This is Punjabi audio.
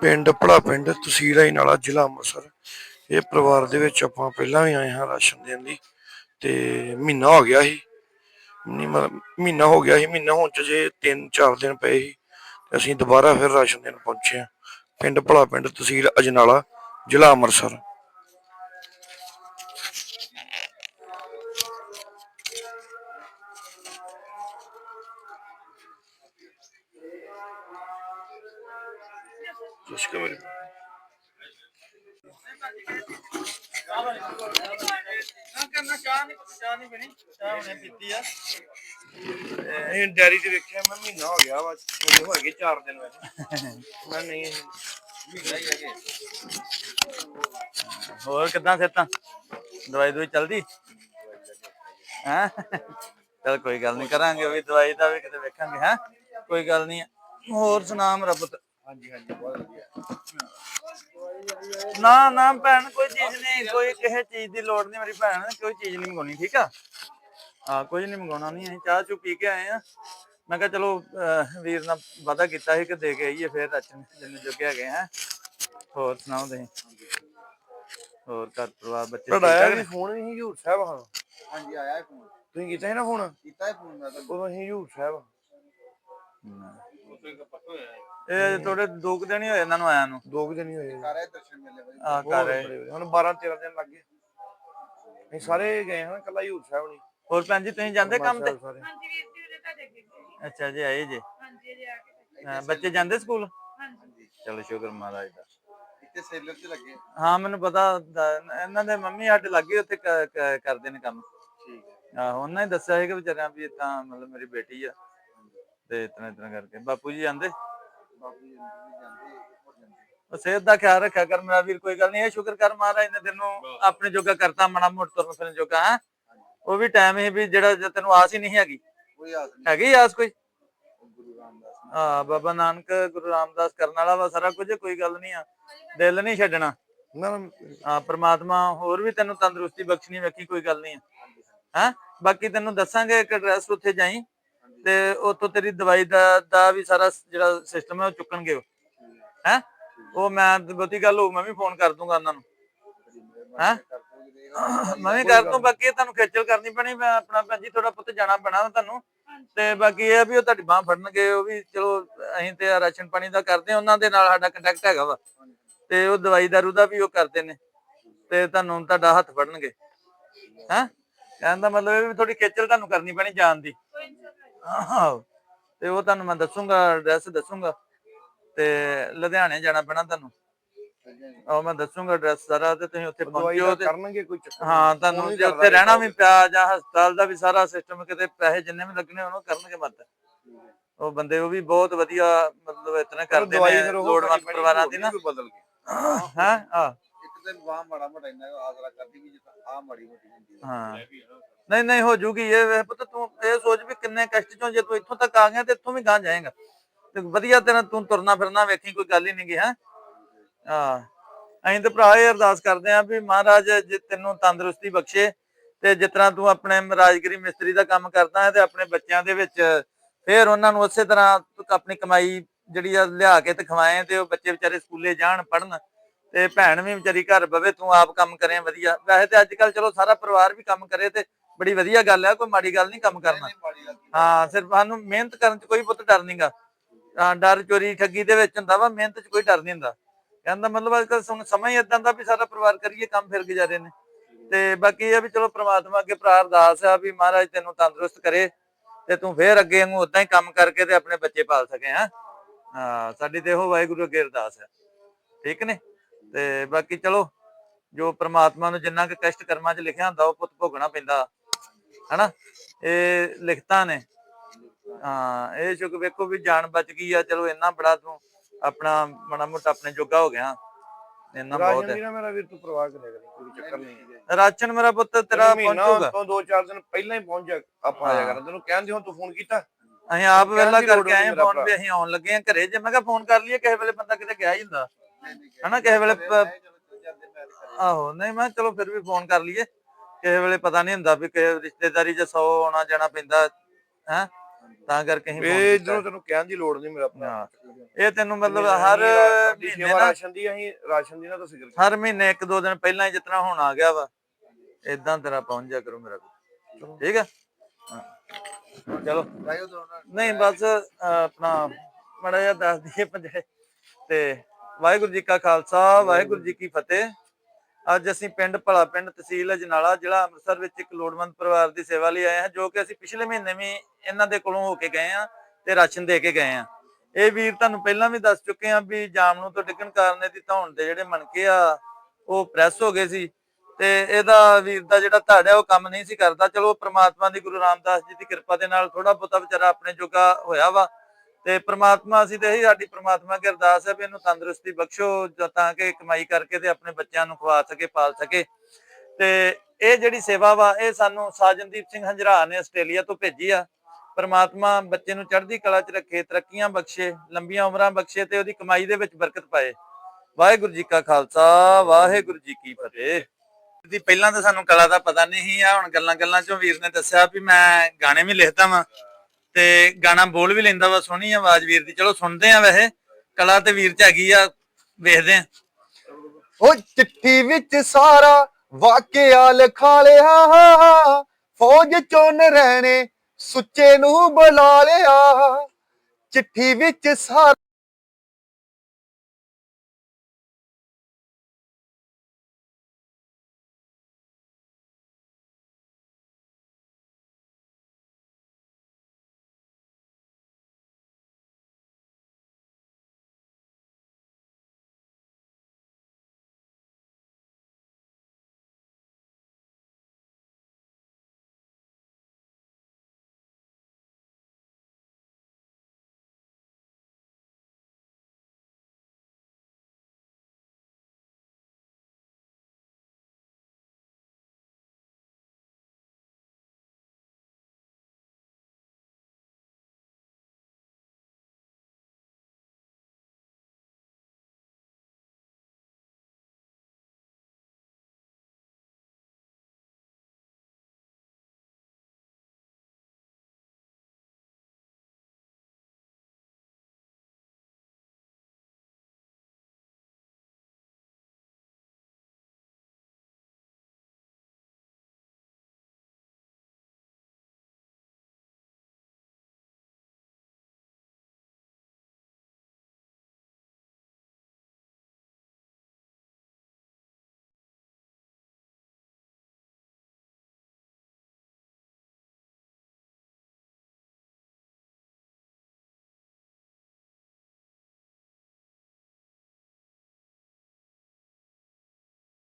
ਪਿੰਡ ਭਲਾ ਪਿੰਡ, ਤਹਿਸੀਲ ਹੈ ਜ਼ਿਲ੍ਹਾ ਅੰਮ੍ਰਿਤਸਰ। ਇਹ ਪਰਿਵਾਰ ਦੇ ਵਿੱਚ ਆਪਾਂ ਪਹਿਲਾਂ ਵੀ ਆਏ ਹਾਂ ਰਾਸ਼ਨ ਦੇਣ ਲਈ ਤੇ ਮਹੀਨਾ ਹੋ ਗਿਆ ਸੀ। ਮਤਲਬ ਮਹੀਨਾ ਹੋ ਗਿਆ ਸੀ, ਮਹੀਨਾ ਹੋਣ ਚ ਜੇ 3-4 ਦਿਨ ਪਏ ਸੀ ਤੇ ਅਸੀਂ ਦੁਬਾਰਾ ਫਿਰ ਰਾਸ਼ਨ ਦੇਣ ਪਹੁੰਚੇ ਹਾਂ। ਪਿੰਡ ਭਲਾ ਪਿੰਡ, ਤਹਿਸੀਲ ਅਜਨਾਲਾ, ਜ਼ਿਲ੍ਹਾ ਅੰਮ੍ਰਿਤਸਰ। ਤੁਸੀਂ ਕਿਵੇਂ ਇਹ ਡੈਰੀ ਤੇ ਵੇਖਿਆ ਮੈਂ ਮਹੀਨਾ ਹੋ ਗਿਆ ਵਾ ਮੈਨੂੰ ਹੋ ਗਏ 4 ਦਿਨ ਵੈਸੇ ਮੈਂ ਨਹੀਂ ਇਹ ਮਹੀਨਾ ਹੀ ਹੈਗੇ ਹੋਰ ਕਿੱਦਾਂ ਸਿਹਤਾਂ ਦਵਾਈ ਦਵਾਈ ਚੱਲਦੀ ਹੈ ਚਲ ਕੋਈ ਗੱਲ ਨਹੀਂ ਕਰਾਂਗੇ ਵੀ ਦਵਾਈ ਦਾ ਵੀ ਕਿਤੇ ਵੇਖਾਂਗੇ ਹੈ ਕੋਈ ਗੱਲ ਨਹੀਂ ਹੋਰ ਸੁਣਾ ਮੇਰਾ ਪੁੱਤ ਹਾਂਜੀ ਹਾਂਜੀ ਬਹੁਤ ਵਧੀਆ। ਨਾ ਨਾ ਭੈਣ ਕੋਈ ਚੀਜ਼ ਨਹੀਂ ਕੋਈ ਕਿਸੇ ਚੀਜ਼ ਦੀ ਲੋੜ ਨਹੀਂ ਮੇਰੀ ਭੈਣ ਕੋਈ ਚੀਜ਼ ਨਹੀਂ ਮੰਗਾਉਣੀ ਠੀਕ ਆ? ਹਾਂ ਕੁਝ ਨਹੀਂ ਮੰਗਾਉਣਾ ਨਹੀਂ ਅਸੀਂ ਚਾਹ ਚੂ ਪੀ ਕੇ ਆਏ ਆ। ਮੈਂ ਕਿਹਾ ਚਲੋ ਅਹ, ਵੀਰ ਨਾਲ ਵਾਅਦਾ ਕੀਤਾ ਸੀ ਕਿ ਦੇ ਕੇ ਆਈਏ ਫਿਰ ਰਚਨ ਜਿੰਨੇ ਜੋਗੇ ਹੈਗੇ ਹੈ ਹੋਰ ਸੁਣਾਓ ਤੁਸੀਂ? ਹੋਰ ਘਰ ਪਰਿਵਾਰ ਬੱਚੇ ਠੀਕ ਆਇਆ ਠਾਕ ਵੀ ਨੇ? ਫੋਨ ਵੀ ਹਜੂਰ ਸਾਹਿਬ ਹਾਂ ਹਾਂਜੀ ਆਇਆ ਫੋਨ। ਤੁਸੀਂ ਕੀਤਾ ਸੀ ਨਾ ਫੋਨ? ਕੀਤਾ ਹੈ ਫੋਨ ਮੈਂ ਤਾਂ। ਉਦੋਂ ਅਸੀਂ ਹਜੂਰ ਸਾਹਿਬ। ਇਹ ਥੋੜੇ ਦੋ ਕੁ ਦਿਨ ਹੀ ਹੋਏ ਇਹਨਾਂ ਨੂੰ ਆਇਆ ਨੂੰ? ਦੋ ਕੁ ਦਿਨ ਹੀ ਹੋਏ ਕਰ ਆਏ ਦਰਸ਼ਨ ਮੇਲੇ ਬਾਈ ਆ ਬਹੁਤ ਕਰ ਰਹੇ ਬੜੇ ਬੜੇ। ਹੁਣ 12 13 ਦਿਨ ਲੱਗ ਗਏ। ਅਸੀਂ ਸਾਰੇ ਗਏ ਹਾਂ ਕੱਲਾ ਹਜੂਰ ਸਾਹਿਬ ਨਹੀਂ। ਹੋਰ ਭੈਣ ਜੀ ਤੁਸੀਂ ਜਾਂਦੇ ਕੰਮ ਤੇ? ਸਾਰੇ। ਹਾਂਜੀ ਵੀਰ ਜੀ ਉਰੇ ਤੁਹਾਡੇ ਅੱਗੇ ਗਏ ਅੱਛਾ ਜੀ ਆਏ ਜੇ। ਹਾਂਜੀ ਜੇ ਆ ਕੇ ਹਾਂ, ਬੱਚੇ ਜਾਂਦੇ ਸਕੂਲ? ਹਾਂਜੀ। ਚਲੋ ਸ਼ੁਕਰ ਮਹਾਰਾਜ ਦਾ। ਇੱਥੇ ਸੇਲਰ ਤੇ ਲੱਗੇ। ਹਾਂ ਮੈਨੂੰ ਪਤਾ ਦਾ- ਇਹਨਾਂ ਦੇ ਮੰਮੀ ਸਾਡੇ ਲੱਗੇ ਉੱਥੇ ਕ- ਕ- ਕਰਦੇ ਨੇ ਕੰਮ। ਠੀਕ ਹੈ। ਆਹੋ ਉਹਨਾਂ ਨੇ ਦੱਸਿਆ ਸੀ ਕਿ ਵਿਚਾਰਿਆਂ ਵੀ ਤਾਂ ਮਤਲਬ ਮੇਰੀ ਬੇਟੀ ਆ। ਤੇ ਇਤਨਾ ਇਤਨਾ ਕਰਕੇ। ਬਾਪੂ ਜੀ ਜਾਂਦੇ? ਬਾਬੂ ਜੀ ਵੀ ਜਾਂਦੇ ਹੋ ਜਾਂਦੇ। ਉਹ ਸਿਹਤ ਦਾ ਖਿਆਲ ਰੱਖਿਆ ਕਰ ਮੇਰਾ ਵੀਰ ਕੋਈ ਗੱਲ ਨਹੀਂ ਇਹ ਸ਼ੁਕਰ ਕਰ ਮਹਾਰਾਜ ਨੇ ਤੈਨੂੰ ਆਪਣੇ ਜੋਗਾ ਕਰਤਾ ਮਣਾ ਮੋਟ ਤੁਰਨ ਫਿਰਨ ਜੋਗਾ ਹੈ? ਉਹ ਵੀ ਟਾਈਮ ਹੀ ਵੀ ਜਿਹੜਾ ਜੇ ਤੈਨੂੰ ਆਸ ਹੀ ਨਹੀਂ ਹੈਗੀ। ਕੋਈ ਆਸ ਨਹੀਂ। ਹੈਗੀ ਆਸ ਕੋਈ? ਗੁਰੂ ਰਾਮਦਾਸ ਨੇ ਹਾਂ ਬਾਬਾ ਨਾਨਕ ਗੁਰੂ ਰਾਮਦਾਸ ਕਰਨ ਵਾਲਾ ਵਾ ਸਾਰਾ ਕੁਝ ਕੋਈ ਗੱਲ ਨਹੀਂ ਆ। ਦਿਲ ਨਹੀਂ ਛੱਡਣਾ। ਨਾ ਨਾ, ਹਾਂ ਪ੍ਰਮਾਤਮਾ ਹੋਰ ਵੀ ਤੈਨੂੰ ਤੰਦਰੁਸਤੀ ਬਖਸ਼ਣੀ ਵੇਖੀ ਕੋਈ ਗੱਲ ਨਹੀਂ ਹੈ? ਬਾਕੀ ਤੈਨੂੰ ਦੱਸਾਂਗੇ ਇੱਕ ਐਡਰੈਸ ਉੱਥੇ ਜਾਈ। ਤੇ ਉੱਥੋਂ ਤੇਰੀ ਦਵਾਈ ਦਾ ਦਾ ਵੀ ਸਾਰਾ ਜਿਹੜਾ ਸਿਸਟਮ ਹੈ ਉਹ ਚੁੱਕਣਗੇ ਉਹ। ਹੈ? ਉਹ ਮੈਂ ਬਹੁਤੀ ਗੱਲ ਹੋ ਮੈਂ ਵੀ ਫੋਨ ਕਰ ਦੂੰਗਾ ਉਹਨਾਂ ਨੂੰ। ਹੈਂ? ਮੈਂ ਵੀ ਕਰ ਦੂੰ, ਬਾਕੀ ਤੁਹਾਨੂੰ ਖੇਚਲ ਕਰਨੀ ਪੈਣੀ, ਮੈਂ ਆਪਣਾ ਭੈਣ ਜੀ ਥੋੜਾ ਪੁੱਤ ਜਾਣਾ ਪੈਣਾ ਤੁਹਾਨੂੰ। ਤੇ ਬਾਕੀ ਇਹ ਆ ਵੀ ਉਹ ਤੁਹਾਡੀ ਬਾਹ ਫੜਨਗੇ, ਉਹ ਵੀ ਚਲੋ ਅਸੀਂ ਤੇ ਰਾਸ਼ਨ ਪਾਣੀ ਦਾ ਕਰਦੇ ਉਹਨਾਂ ਦੇ ਨਾਲ ਸਾਡਾ ਕੰਟੈਕਟ ਹੈਗਾ ਵਾ। ਤੇ ਉਹ ਦਵਾਈ ਦਾਰੂ ਦਾ ਵੀ ਉਹ ਕਰਦੇ ਨੇ, ਤੇ ਤੁਹਾਨੂੰ ਤੁਹਾਡਾ ਹੱਥ ਫੜਨਗੇ। ਹੈਂ? ਕਹਿਣ ਦਾ ਮਤਲਬ ਇਹ ਵੀ ਥੋੜੀ ਖੇਚਲ ਤੁਹਾਨੂੰ ਕਰਨੀ ਪੈਣੀ ਜਾਣ ਦੀ। ਆਹੋ ਤੇ ਉਹ ਤੁਹਾਨੂੰ ਮੈਂ ਦੱਸੂਗਾ ਐਡਰੈਸ ਦੱਸੂਗਾ ਤੇ ਲੁਧਿਆਣੇ ਜਾਣਾ ਪੈਣਾ ਤੁਹਾਨੂੰ। ਉਹ ਮੈਂ ਦੱਸੂਗਾ ਐਡਰੈਸ ਸਾਰਾ ਤੇ ਤੁਸੀਂ ਉੱਥੇ ਦਾ ਤੇ ਕਰਨਗੇ ਕੋਈ ਚੱਕਰ ਹਾਂ। ਤੁਹਾਨੂੰ ਜੇ ਉੱਥੇ ਰਹਿਣਾ ਵੀ ਪਿਆ ਜਾਂ ਹਸਪਤਾਲ ਦਾ ਵੀ ਸਾਰਾ ਸਿਸਟਮ ਕਿਤੇ ਪੈਸੇ ਜਿੰਨੇ ਵੀ ਲੱਗਣੇ ਉਹਨੂੰ ਕਰਨਗੇ ਮਦਦ ਉਹ ਬੰਦੇ ਉਹ ਵੀ ਬਹੁਤ ਵਧੀਆ ਮਤਲਬ ਇਤਨਾ ਕਰਦੇ ਨੇ ਲੋੜਵੰਦ ਪਰਿਵਾਰਾਂ ਦੀ ਨਾ। ਕੇ ਹਾਂ? ਦਿਨ ਵਾਹ ਮਾੜਾ ਮੋਟਾ ਇੰਨਾ ਆਸਰਾ ਕਰਦੀ ਵੀ ਜਿੱਦਾਂ ਆ ਮਾੜੀ ਮੋਟੀ ਹੁੰਦੀ ਹੈ ਹਾਂ। ਨਹੀਂ ਨਹੀਂ ਹੋ ਜੂਗੀ ਇਹ ਵੇਖ ਪੁੱਤ ਤੂੰ ਇਹ ਸੋਚ ਵੀ ਕਿੰਨੇ ਕਸ਼ਟ ਚੋਂ ਜੇ ਤੂੰ ਇੱਥੋਂ ਤੱਕ ਆ ਗਿਆ ਤੇ ਇੱਥੋਂ ਵੀ ਗਾਂ ਜਾਏਗਾ। ਤੇ ਵਧੀਆ ਤੇਰਾ ਤੂੰ ਤੁਰਨਾ ਫਿਰਨਾ ਵੇਖੀ ਕੋਈ ਗੱਲ ਹੀ ਨਹੀਂ ਗੀ ਹੈ? ਹਾਂ ਅਸੀਂ ਤੇ ਭਰਾ ਇਹ ਅਰਦਾਸ ਕਰਦੇ ਆਂ ਵੀ ਮਹਾਰਾਜ ਜੇ ਤੈਨੂੰ ਤੰਦਰੁਸਤੀ ਬਖਸ਼ੇ ਤੇ ਜਿਸ ਤਰ੍ਹਾਂ ਤੂੰ ਆਪਣੇ ਰਾਜਗਰੀ ਮਿਸਤਰੀ ਦਾ ਕੰਮ ਕਰਦਾ ਹੈ ਤੇ ਆਪਣੇ ਬੱਚਿਆਂ ਦੇ ਵਿੱਚ ਫੇਰ ਉਹਨਾਂ ਨੂੰ ਉਸੇ ਤਰ੍ਹਾਂ ਆਪਣੀ ਕਮਾਈ ਜਿਹੜੀ ਆ ਲਿਆ ਕੇ ਤੇ ਖਵਾਏ ਤੇ ਉਹ ਬੱਚੇ ਵਿਚਾਰੇ ਸਕੂਲੇ ਜਾਣ ਪੜਨ ਤੇ ਭੈਣ ਵੀ ਵਿਚਾਰੀ ਘਰ ਬਵੇ ਤੂੰ ਆਪ ਕੰਮ ਕਰੇ ਵਧੀਆ। ਵੈਸੇ ਤੇ ਅੱਜ ਕੱਲ ਚਲੋ ਸਾਰਾ ਪਰਿਵਾਰ ਵੀ ਕੰਮ ਕਰੇ ਤੇ ਬੜੀ ਵਧੀਆ ਗੱਲ ਆ ਕੋਈ ਮਾੜੀ ਗੱਲ ਨਹੀਂ ਕੰਮ ਕਰਨਾ। ਹਾਂ ਸਿਰਫ ਸਾਨੂੰ ਮਿਹਨਤ ਕਰਨ ਚ ਕੋਈ ਪੁੱਤ ਡਰ ਨਹੀਂਗਾ। ਹਾਂ ਡਰ ਚੋਰੀ ਠੱਗੀ ਦੇ ਵਿੱਚ ਹੁੰਦਾ ਵਾ ਮਿਹਨਤ ਚ ਕੋਈ ਡਰ ਨਹੀਂ ਹੁੰਦਾ। ਕਹਿੰਦਾ ਮਤਲਬ ਅੱਜ ਕੱਲ ਸਮਾਂ ਹੀ ਇਦਾਂ ਦਾ ਵੀ ਸਾਰਾ ਪਰਿਵਾਰ ਕਰੀਏ ਕੰਮ ਫਿਰ ਗੁਜ਼ਾਰੇ ਨੇ। ਤੇ ਬਾਕੀ ਇਹ ਵੀ ਚਲੋ ਪ੍ਰਮਾਤਮਾ ਅੱਗੇ ਭਰਾ ਅਰਦਾਸ ਆ ਵੀ ਮਹਾਰਾਜ ਤੈਨੂੰ ਤੰਦਰੁਸਤ ਕਰੇ ਤੇ ਤੂੰ ਫੇਰ ਅੱਗੇ ਵਾਂਗੂ ਉਦਾਂ ਹੀ ਕੰਮ ਕਰਕੇ ਤੇ ਆਪਣੇ ਬੱਚੇ ਪਾਲ ਸਕੇ ਹਾਂ। ਹਾਂ ਸਾਡੀ ਤੇ ਇਹੋ ਵਾਹਿਗੁਰੂ ਅੱਗੇ ਅਰਦਾਸ ਹੈ ਠੀਕ ਨੇ? ਤੇ ਬਾਕੀ ਚਲੋ ਜੋ ਪ੍ਰਮਾਤਮਾ ਨੂੰ ਜਿੰਨਾ ਕੁ ਕਸ਼ਟ ਕਰਮਾਂ 'ਚ ਲਿਖਿਆ ਹੁੰਦਾ ਉਹ ਪੁੱਤ ਭੋਗਣਾ ਪੈਂਦਾ। ਹਨਾ? ਇਹ ਲਿਖਤਾਂ ਨੇ। ਹਾਂ ਇਹ ਸ਼ੁਕ ਵੇਖੋ ਵੀ ਜਾਨ ਬਚ ਗਈ ਆ ਚਲੋ ਇੰਨਾ ਬੜਾ ਤੂੰ ਆਪਣਾ ਮਾੜਾ ਮੋਟਾ ਆਪਣੇ ਜੋਗਾ ਹੋ ਗਿਆ। ਇੰਨਾ ਬਹੁਤ ਹੈ। ਮੇਰਾ ਵੀਰ ਤੂੰ ਪਰਵਾਹ ਕਰਿਆ ਕਰੀ ਕੋਈ ਚੱਕਰ ਨਹੀਂ ਮੇਰਾ ਪੁੱਤ ਤੇਰਾ ਪਹੁੰਚੂਗਾ? ਤੋਂ ਦੋ ਚਾਰ ਦਿਨ ਪਹਿਲਾਂ ਹੀ ਪਹੁੰਚ ਜਾ ਆਪਾਂ ਆਇਆ ਹਾਂ। ਕਰਾਂ। ਤੈਨੂੰ ਕਹਿੰਦੇ ਹੁਣ ਤੂੰ ਫੋਨ ਕੀਤਾ? ਅਸੀਂ ਆਪ ਵੇਲਾ ਕਰਕੇ ਆਏ ਫੋਨ। ਵੀ ਅਸੀਂ ਆਉਣ ਲੱਗੇ ਆ ਘਰੇ। ਜੇ ਮੈਂ ਕਿਹਾ ਫੋਨ ਕਰ ਲਈਏ ਕਿਸੇ ਵੇਲੇ ਬੰਦਾ ਕਿਤੇ ਗਿਆ ਹੀ ਹੁੰਦਾ। ਹਨਾ ਕਿਸੇ ਵੇਲੇ ਆਹੋ ਨਹੀਂ ਮੈਂ ਚਲੋ ਫਿਰ ਵੀ ਫੋਨ ਕਰ ਲਈਏ ਕਿਸੇ ਵੇਲੇ ਪਤਾ ਨਹੀਂ ਹੁੰਦਾ ਵੀ ਕਿ ਰਿਸ਼ਤੇਦਾਰੀ 'ਚ 100 ਆਉਣਾ ਜਾਣਾ ਪੈਂਦਾ ਹੈ ਤਾਂ ਕਰਕੇ phone ਇਹ। ਇਧਰੋਂ ਤੈਨੂੰ ਕਹਿਣ ਦੀ ਲੋੜ ਨਹੀਂ ਮੇਰਾ ਹਾਂ। ਇਹ ਤੈਨੂੰ ਮਤਲਬ ਹਰ ਮਹੀਨੇ ਰਾਸ਼ਨ ਦੀ ਅਸੀਂ ਰਾਸ਼ਨ ਦੀ ਨਾ ਤਾਂ ਕੀਤਾ। ਹਰ ਮਹੀਨੇ ਇੱਕ ਦੋ ਦਿਨ ਪਹਿਲਾਂ ਹੀ ਜਿਤਨਾ ਹੁਣ ਆ ਗਿਆ ਵਾ ਇਦਾਂ ਤੇਰਾ ਪਹੁੰਚ ਜਾ ਕਰੋ ਮੇਰਾ। ਠੀਕ ਹਾਂ। ਚਲੋ ਨਹੀਂ ਬਸ ਆਪਣਾ ਮੜਾ ਜਿਹਾ ਦੱਸ ਦਈਏ ਪੰਜੇ ਤੇ ਵਾਹਿਗੁਰੂ ਜੀ ਕਾ ਖਾਲਸਾ, ਵਾਹਿਗੁਰੂ ਜੀ ਕੀ ਫਤਿਹ। ਅੱਜ ਅਸੀਂ ਪਿੰਡ ਭਲਾ ਪਿੰਡ ਤਹਿਸੀਲ ਅਜਨਾਲਾ, ਜ਼ਿਲ੍ਹਾ ਅੰਮ੍ਰਿਤਸਰ ਵਿੱਚ ਇੱਕ ਲੋੜਵੰਦ ਪਰਿਵਾਰ ਦੀ ਸੇਵਾ ਲਈ ਆਏ ਹਾਂ, ਜੋ ਕਿ ਅਸੀਂ ਪਿਛਲੇ ਮਹੀਨੇ ਵੀ ਇਹਨਾਂ ਦੇ ਕੋਲੋਂ ਹੋ ਕੇ ਗਏ ਹਾਂ ਤੇ ਰਾਸ਼ਨ ਦੇ ਕੇ ਗਏ ਹਾਂ। ਇਹ ਵੀਰ ਤੁਹਾਨੂੰ ਪਹਿਲਾਂ ਵੀ ਦੱਸ ਚੁੱਕੇ ਆ ਵੀ ਜਾਮ ਨੂੰ ਤੋਂ ਡਿੱਗਣ ਕਾਰਨ ਇਹਦੀ ਧੌਣ ਦੇ ਜਿਹੜੇ ਮਣਕੇ ਆ, ਉਹ ਪ੍ਰੈਸ ਹੋ ਗਏ ਸੀ ਤੇ ਇਹਦਾ ਵੀਰ ਦਾ ਜਿਹੜਾ ਧੜ ਹੈ ਉਹ ਕੰਮ ਨਹੀਂ ਸੀ ਕਰਦਾ। ਚਲੋ ਪ੍ਰਮਾਤਮਾ ਦੀ ਗੁਰੂ ਰਾਮਦਾਸ ਜੀ ਦੀ ਕਿਰਪਾ ਦੇ ਨਾਲ ਥੋੜਾ ਬਹੁਤਾ ਵਿਚਾਰਾ ਆਪਣੇ ਜੋਗਾ ਹੋਇਆ ਵਾ। ਤੇ ਪ੍ਰਮਾਤਮਾ ਅਸੀਂ ਤੇ ਇਹੀ ਸਾਡੀ ਪ੍ਰਮਾਤਮਾ ਅੱਗੇ ਅਰਦਾਸ ਹੈ ਵੀ ਇਹਨੂੰ ਤੰਦਰੁਸਤੀ ਬਖਸ਼ੋ ਤਾਂ ਕਿ ਕਮਾਈ ਕਰਕੇ ਤੇ ਆਪਣੇ ਬੱਚਿਆਂ ਨੂੰ ਖਵਾ ਸਕੇ, ਪਾਲ ਸਕੇ। ਤੇ ਇਹ ਜਿਹੜੀ ਸੇਵਾ ਵਾ, ਇਹ ਸਾਨੂੰ ਸਾਜਨਦੀਪ ਸਿੰਘ ਹੰਜਰਾ ਨੇ ਆਸਟ੍ਰੇਲੀਆ ਤੋਂ ਭੇਜੀ ਆ। ਪਰਮਾਤਮਾ ਬੱਚੇ ਨੂੰ ਚੜ੍ਹਦੀ ਕਲਾ 'ਚ ਰੱਖੇ, ਤਰੱਕੀਆਂ ਬਖਸ਼ੇ, ਲੰਬੀਆਂ ਉਮਰਾਂ ਬਖਸ਼ੇ ਤੇ ਉਹਦੀ ਕਮਾਈ ਦੇ ਵਿੱਚ ਬਰਕਤ ਪਾਏ। ਵਾਹਿਗੁਰੂ ਜੀ ਕਾ ਖਾਲਸਾ, ਵਾਹਿਗੁਰੂ ਜੀ ਕੀ ਫਤਿਹ। ਦੀ ਪਹਿਲਾਂ ਤਾਂ ਸਾਨੂੰ ਕਲਾ ਦਾ ਪਤਾ ਨਹੀਂ ਸੀ, ਆ ਹੁਣ ਗੱਲਾਂ ਗੱਲਾਂ ਚੋਂ ਵੀਰ ਨੇ ਦੱਸਿਆ ਵੀ ਮੈਂ ਗਾਣੇ ਵੀ ਲਿਖਦਾ ਵਾਂ। ਤੇ ਗਾਣਾ ਬੋਲ ਵੀ ਲੈਂਦਾ ਵਾ, ਸੋਹਣੀ ਆਵਾਜ਼ ਵੀਰ ਦੀ। ਚਲੋ ਸੁਣਦੇ ਆ ਵੈਸੇ, ਕਲਾ ਤੇ ਵੀਰ ਚ ਹੈਗੀ ਆ, ਵੇਖਦੇ ਆ। ਉਹ ਚਿੱਠੀ ਵਿੱਚ ਸਾਰਾ ਵਾਕਿਆ ਲਿਖਾ ਲਿਆ, ਫੌਜ ਚੋਂ ਰਹਿਣੇ ਸੁੱਚੇ ਨੂੰ ਬੁਲਾ ਲਿਆ। ਚਿੱਠੀ ਵਿੱਚ ਸਾਰਾ